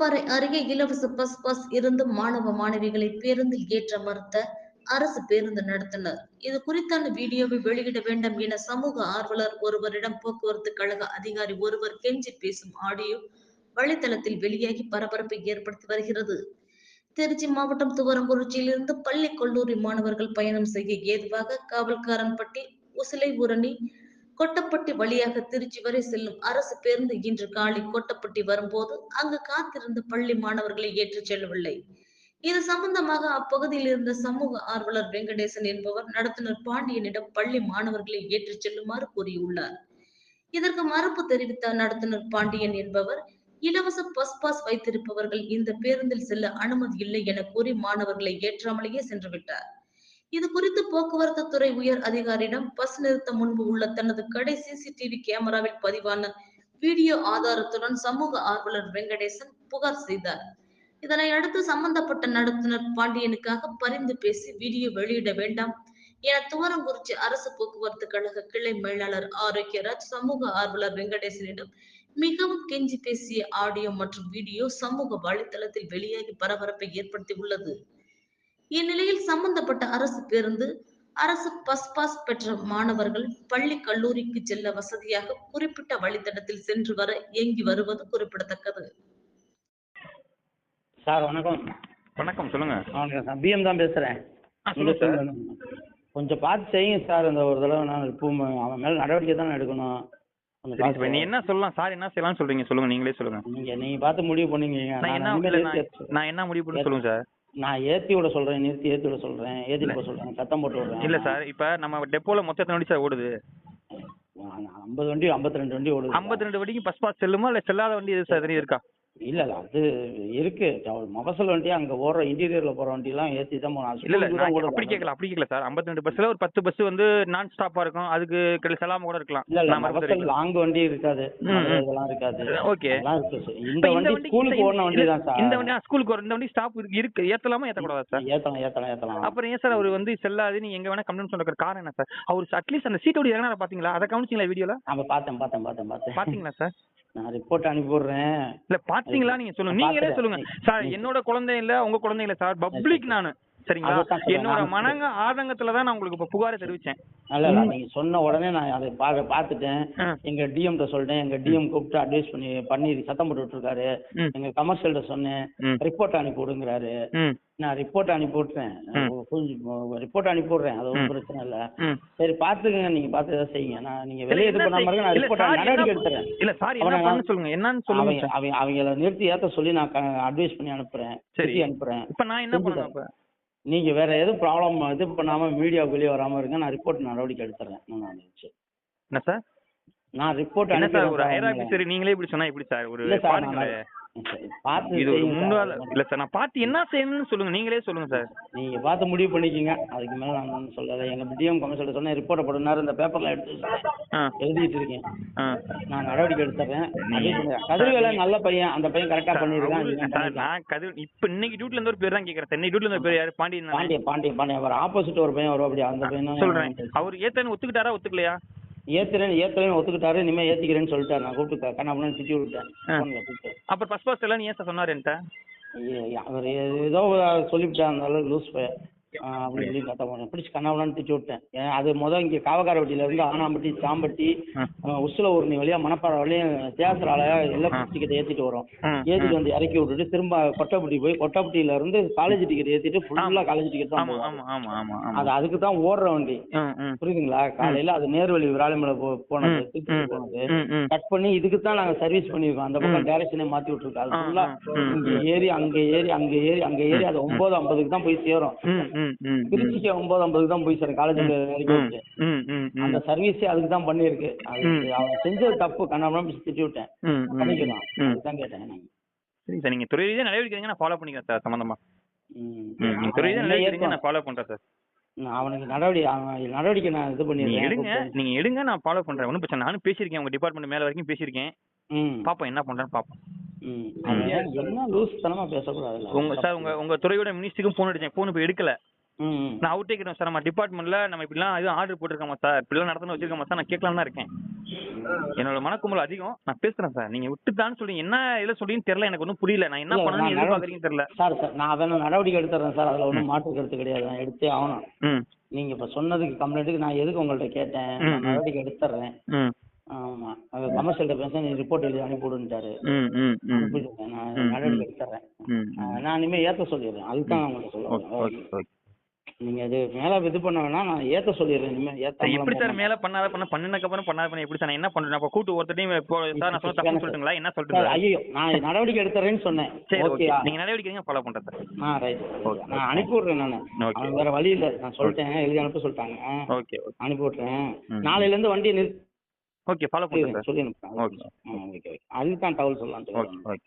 வால்பாறை அருகே இலவச bus pass இருந்து மாணவ மாணவிகளை பேருந்தில் ஏற்ற மறுத்த அரசு பேருந்து நடத்தினர். இது குறித்தான வீடியோவை வெளியிட வேண்டும் என சமூக ஆர்வலர் ஒருவரிடம் போக்குவரத்து கழக அதிகாரி ஒருவர் கெஞ்சி பேசும் ஆடியோ வலைதளத்தில் வெளியாகி பரபரப்பை ஏற்படுத்தி வருகிறது. திருச்சி மாவட்டம் துவரங்குறிச்சியிலிருந்து பள்ளி கல்லூரி மாணவர்கள் பயணம் செய்ய ஏதுவாக காவல்காரன்பட்டி உசிலை ஊரணி கொட்டப்பட்டி வழியாக திருச்சி வரை செல்லும் அரசு பேருந்து இன்று காலை கொட்டப்பட்டி வரும்போது அங்கு காத்திருந்த பள்ளி மாணவர்களை ஏற்றிச் செல்லவில்லை. இது சம்பந்தமாக அப்பகுதியில் இருந்த சமூக ஆர்வலர் வெங்கடேசன் என்பவர் நடத்துனர் பாண்டியனிடம் பள்ளி மாணவர்களை ஏற்றிச் செல்லுமாறு கூறியுள்ளார். இதற்கு மறுப்பு தெரிவித்த நடத்துனர் பாண்டியன் என்பவர். இலவச பஸ் பாஸ் வைத்திருப்பவர்கள் இந்த பேருந்தில் செல்ல அனுமதி இல்லை என கூறி மாணவர்களை ஏற்றாமலேயே சென்று விட்டார் இது குறித்து போக்குவரத்து துறை உயர் அதிகாரியிடம் பஸ் நிறுத்த முன்பு உள்ள தனது கடை சிசிடிவி கேமராவில் பதிவான வீடியோ ஆதாரத்துடன் சமூக ஆர்வலர் வெங்கடேசன் புகார் செய்தார். இதனை அடுத்து சம்பந்தப்பட்ட நடத்துனர் பாண்டியனுக்காக பரிந்து பேசி வீடியோ வெளியிட வேண்டாம் என துவரங்குறிச்சி அரசு போக்குவரத்து கழக கிளை மேலாளர் ஆரோக்கியராஜ் சமூக ஆர்வலர் வெங்கடேசனிடம் மிகவும் கெஞ்சி பேசிய ஆடியோ மற்றும் வீடியோ சமூக வலைதளத்தில் வெளியாகி பரபரப்பை ஏற்படுத்தி உள்ளது இந்நிலையில் சம்பந்தப்பட்ட அரசு பேருந்து அரசு பஸ் பாஸ் பெற்ற மாணவர்கள் பள்ளி கல்லூரிக்கு செல்ல வசதியாக குறிப்பிட்ட வழித்தடத்தில் சென்று வர இயங்கி வருவது குறிப்பிடத்தக்கது. சார் வணக்கம். வணக்கம் சொல்லுங்க. வணக்கம் சார். பிஎம் தான் சார். கொஞ்சம் பார்த்து செய்யுங்க சார் இந்த ஒரு தடவை நான் இப்போ அவன் மேலே நடவடிக்கை தான் எடுக்கணும். நீ என்ன சொல்லலாம்? சார் என்ன செய்யலாம்னு சொல்றீங்க? சொல்லுங்க நீங்களே சொல்லுங்க. நீங்கள் நீங்கள் பார்த்து முடிவு பண்ணீங்க நான் என்ன முடிவு பண்ணி சொல்லுங்க சார்? நான் ஏற்றி விட சொல்கிறேன் நிறுத்தி ஏற்றி விட சொல்கிறேன் ஏற்றி விட சொல்கிறேன் சத்தம் போட்டு விடுறேன். இல்ல சார் இப்ப நம்ம டெப்போல மொத்த எத்தனை வண்டி சார் ஓடுது? ஐம்பது வண்டி ஐம்பத்தி ரெண்டு வண்டி ஓடுது ஐம்பத்தி ரெண்டு வண்டிக்கு பஸ் பாஸ் செல்லுமா? இல்ல செல்லாத வண்டி எது சார் இருக்கா? இல்லை இல்லை அது இருக்கு. மொபசல் வண்டி அங்கே ஓடுற இன்டீரியரில் போகிற வண்டிலாம் ஏற்றி தான் போகணும். இல்ல இல்ல. அப்படி கேட்கல அப்படி கேட்கல சார். ஐம்பத்தி ரெண்டு பஸ்ல ஒரு பத்து பஸ் வந்து நான் ஸ்டாப்பா இருக்கும். அதுக்கு கிடை- செல்லாம கூட இருக்கலாம். இல்ல இல்ல மொபசல் லாங் வண்டி இருக்காது. இதெல்லாம் இருக்காது. ஓகே. இந்த வண்டி ஸ்கூலுக்கு ஓடின வண்டி தான் சார். இந்த வண்டி ஸ்கூலுக்கு வர இந்த வண்டி ஸ்டாப் இருக்கு. ஏத்தலாமா ஏத்தக்கூடாதா சார்? ஏத்தலாம் ஏத்தலாம் ஏத்தலாம். அப்புறம் ஏன் சார் அவர் வந்து செல்லாது நீங்க எங்க வேணா கம்ப்ளைண்ட் சொல்ற காரணம் என்ன சார்? அவர் அட்லீஸ்ட் அந்த சீட்டோட இறங்கினா பாத்தீங்களா? அதை கவனிச்சிங்களா வீடியோல நம்ம பார்த்தேன் பார்த்தேன் பார்த்தேன் பார்த்தேன். பாத்தீங்களா சார்? நான் ரிப்போர்ட் அனுப்பி விடுறேன் இல்ல பாத்தீங்களா நீங்க சொல்லுங்க. நீங்களே. சொல்லுங்க. சார் என்னோட குழந்தை இல்ல உங்க குழந்தை இல்ல சார். பப்ளிக் நானு. சரிங்களா? சொல்றேன். என்னோட மனங்க ஆதங்கத்துல தான் நான் உங்களுக்கு இப்ப புகாரை தெரிவிச்சேன். இல்ல நீங்க சொன்ன உடனே நான் அதை பா பார்த்துட்டேன். ஆ. எங்க டிஎம்கிட்ட சொல்லிட்டேன் எங்க டிஎம் கூப்பிட்டு அட்வைஸ் பண்ணி பண்ணி சத்தம் போட்டு விட்டுருக்காரு. எங்க கமர்ஷியல்கிட்ட சொன்னேன். ரிப்போர்ட் அனுப்பி விடுங்கிறாரு நான் ரிப்போர்ட் அனுப்பி விட்டுறேன் ரிப்போர்ட் அனுப்பி விடுறேன் அது ஒன்றும். பிரச்சனை இல்லை. சரி பார்த்துக்கங்க. நீங்க பார்த்து ஏதாவது செய்யுங்க. நான் நீங்க வெளியே இது இருங்க நான் ரிப்போர்ட் நடவடிக்கை எடுத்துறேன். இல்ல சார் என்ன பண்ண சொல்லுங்க. என்னன்னு சொல்லுங்க அவங்க அவங்கள நிறுத்தி ஏத்த சொல்லி நான் அட்வைஸ் பண்ணி அனுப்புறேன். சரி. அனுப்புறேன். இப்ப நான் என்ன செஞ்சு நீங்க வேற எதுவும் ப்ராப்ளம் இது பண்ணாம மீடியாவுக்கு வெளியே வராம இருங்க. நான் ரிப்போர்ட் நடவடிக்கை எடுத்துறேன். நான் என்ன சார்? நான் ரிப்போர்ட் என்ன சார் ஒரு ஹையர் ஆபீசர் நீங்களே இப்படி சொன்னா எப்படி சார்? ஒரு இல்ல சார் இது முன்னால. இல்ல சார் நான் பார்த்து என்ன செய்யணும்னு சொல்லுங்க. நீங்களே சொல்லுங்க சார். நீங்க பார்த்து முடிவு பண்ணிக்கங்க. அதுக்கு மேல நான் ஒண்ணும் சொல்லல. எங்க டிஎம் கமிஷனர் ரிப்போர்ட் போடுனாரு இந்த பேப்பர்ல எடுத்து எழுதிட்டு இருக்கேன். நான் நடவடிக்கை எடுத்துறேன். கதிர்வேலை நல்ல பையன். அந்த பையன் கரெக்டா பண்ணிருக்கான். நான் கதிர் இப்ப இன்னைக்கு டியூட்டில இருந்து ஒரு பேர் தான் கேக்குறேன். இன்னைக்கு டியூட்டில இருந்து பேர் யாரு? பாண்டியன்? பாண்டிய பாண்டிய பாண்டிய அவர் ஆப்போசிட் ஒரு பையன் வரும் அப்படி அந்த பையன் சொல்றேன். அவர் ஏத்தன்னு ஒத்துக்கிட்டாரா ஒத்துக்கலையா? ஏத்துறேன் ஏத்துறேன் ஒத்துக்கிட்டாரு இனிமே ஏத்திக்கிறேன்னு சொல்லிட்டாரு. நான் கூப்பிட்டு கண்ணா பண்ணு திட்டி விட்டேன் அப்புறம் ஃபர்ஸ்ட் ஃபர்ஸ்ட் எல்லாம் நீ ஏன் சார் சொன்னாரு என்கிட்ட? அவர் ஏதோ சொல்லிவிட்டேன் அந்த அளவுக்கு லூஸ் பையன் ஆ, அப்படி சொல்லி கத்த போனேன் பிடிச்சி கண்ணாவலான்னு திட்டி விட்டேன். ஏன் அது முதல் இங்கே காவக்காரவட்டியில இருந்து ஆனாம்பட்டி சாம்பட்டி. உசுல ஊர்னி வழியா மணப்பாறை வழியும் தேசரால எல்லாம் டிக்கெட் ஏத்திட்டு வரும். ம், ஏத்திட்டு வந்து இறக்கி விட்டுட்டு திரும்ப கொட்டப்பட்டி போய் கொட்டப்பட்டியில இருந்து காலேஜ் டிக்கெட் ஏத்திட்டு ஃபுல்லா காலேஜ் டிக்கெட் தான் அது அதுக்கு தான் ஓடுற வண்டி. புரியுதுங்களா? காலையில அது நேர்வழி விராலிமலை போனது போனது. கட் பண்ணி இதுக்கு தான் நாங்க சர்வீஸ் பண்ணிருக்கோம் அந்த பக்கம் டைரக்ஷனே மாத்தி விட்டுருக்கோம் அது ஆ, ஃபுல்லா ஆ, ம், இங்க ஏறி அங்க ஏறி அங்க ஏறி அங்க ஏறி அது ஒன்பது ஐம்பதுக்கு தான் போய் சேரும். திருச்சிக்கு ஒன்பது ஐம்பதுக்கு தான் போய் சேரும் காலேஜ்ல இறக்கி ம், விட்டு ம், ம், ம். அந்த சர்வீஸே அதுக்கு தான் ம். அவன் செஞ்சது தப்பு. கண்ணாமலாம் திட்டி விட்டேன். பண்ணிக்கலாம். அதுதான் கேட்டேன் நான். சரி சார் நீங்க துறை ரீதியா நடவடிக்கை எடுங்க, நான் ஃபாலோ பண்ணிக்கிறேன் சார் சம்பந்தமா. ம். ம், நீங்க துறை ரீதியா அவன் நடவடிக்கை ஏற்பான். எடுங்க, நான் ஃபாலோ பண்றேன் சார். அவனுக்கு நடவடிக்கை அவன் நடவடிக்கை நான் இது பண்ணிடுறேன் எடுங்க நீங்க எடுங்க நான் ஃபாலோ பண்றேன். ஒன்றும் பிரச்சனை நானும் பேசியிருக்கேன். உங்க டிபார்ட்மெண்ட் மேல வரைக்கும் பேசியிருக்கேன். பாப்போம் என்ன பண்றேன்னு பாப்போம். என்ன லூஸ் தனமா பேசக்கூடாதுல்ல? உங்க சார் உங்க உங்க துறையோட மினிஸ்டருக்கும் ஃபோன் அடிச்சேன். ஃபோன் இப்போ எடுக்கல. நான் அவுட் டேக்கிறேன் சார் நம்ம டிபார்ட்மெண்ட்ல நம்ம இப்படிலாம் எதுவும் ஆர்டர் போட்டிருக்கோமா சார்? இப்படிலாம் நடத்தணும் வச்சிருக்கோமா சார்? நான் கேட்கலாம் தான் இருக்கேன். என்னோட மனக்குமுறல் அதிகம். நான் பேசுறேன் சார். நீங்க விட்டுதான்னு சொல்றீங்க என்ன இதுல சொல்றீங்கன்னு தெரியல எனக்கு ஒன்றும் புரியல. நான் என்ன நான் எதிர்பார்க்கறீங்கன்னு தெரியல. சார் சார் நான் வேணும் நடவடிக்கை எடுத்துறேன் சார். அதில் ஒன்றும் மாற்று கருத்து கிடையாது. நான் எடுத்தே ஆகணும். ம். நீங்கள் இப்போ சொன்னதுக்கு கம்ப்ளைண்ட்டுக்கு நான் எதுக்கு உங்கள்கிட்ட கேட்டேன். நடவடிக்கை எடுத்துறேன். ம். ஆமாம் அது கமர்ஷியல்கிட்ட பேச நீ ரிப்போர்ட் எழுதி ம் அனுப்பிவிட்டேன் நான் நடவடிக்கை. எடுத்துறேன். நான் இனிமேல் ஏற்ற சொல்லிடுறேன். அதுக்கு தான் உங்கள்கிட்ட ஓகே ஓகே சொல்லுவேன் ஓகே. நீங்கள் இது மேலே இது பண்ண வேணாம் நான் ஏற்ற சொல்லிடுறேன். இனிமேல் சார், எப்படி சார் ஏற்ற மேல பண்ணாத பண்ண அப்புறம் பண்ணாத பண்ண எப்படி சார் நான் என்ன பண்றேன்? அப்ப கூட்டு ஒருத்தரையும் இப்போ சார் நான் சொன்ன தப்பு சொல்லிட்டுங்களா? என்ன சொல்லிட்டு ஐயோ நான் நடவடிக்கை எடுத்துறேன்னு சொன்னேன். சரி ஓகே. நீங்க நடவடிக்கைங்க ஃபாலோ பண்றேன் சார் ஆ ரைட். ஓகே. நான் அனுப்பி விட்றேன் நான் வேற வழி இல்லை. நான் சொல்லிட்டேன் எழுதி அனுப்ப சொல்லிட்டாங்க. ஓகே அனுப்பி விட்றேன். நாளையிலேருந்து வண்டியை நிறுத்தி ஓகே ஃபாலோ பண்றேன் சார். சொல்லி அனுப்புறேன். ஓகே. Okay okay. அதுக்கு தான் தகவல் சொல்லலாம் ஓகே ஓகே.